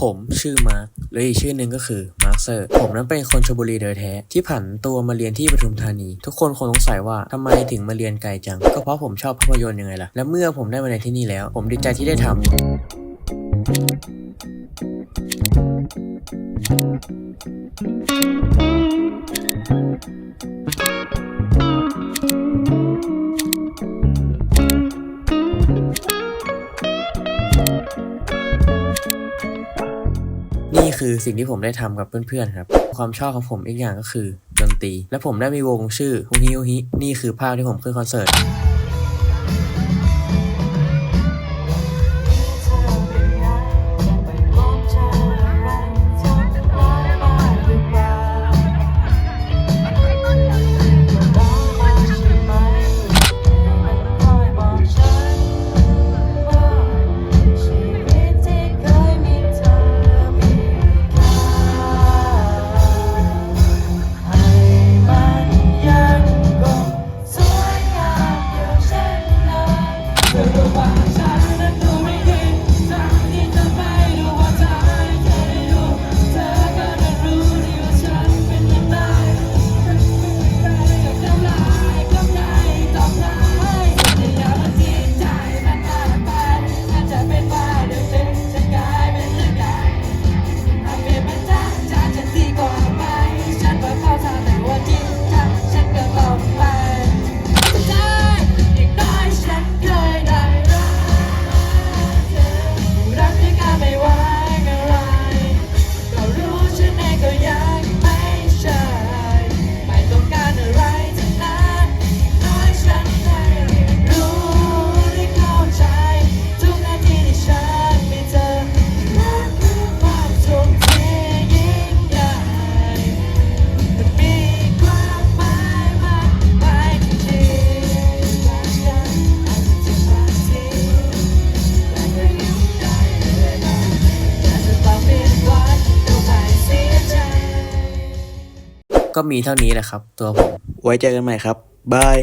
ผมชื่อมาร์คหรืออีกชื่อหนึ่งก็คือมาร์คเซอร์ ผมนั้นเป็นคนชลบุรีโดยแท้ ที่ผันตัวมาเรียนที่ปทุมธานี ทุกคนคงสงสัยว่าทำไมถึงมาเรียนไกลจัง ก็เพราะผมชอบภาพยนตร์ยังไงล่ะ และเมื่อผมได้มาในที่นี่แล้ว ผมดีใจที่ได้ทำนี่ คือสิ่งที่ผมได้ทำกับเพื่อนๆครับ ความชอบของผมอีกอย่างก็คือดนตรี และผมได้มีวงชื่อฮุฮิฮุฮินี่คือภาพที่ผมขึ้นคอนเสิร์ต ก็มีเท่านี้แหละครับ ตัวผม ไว้เจอกันใหม่ครับ บาย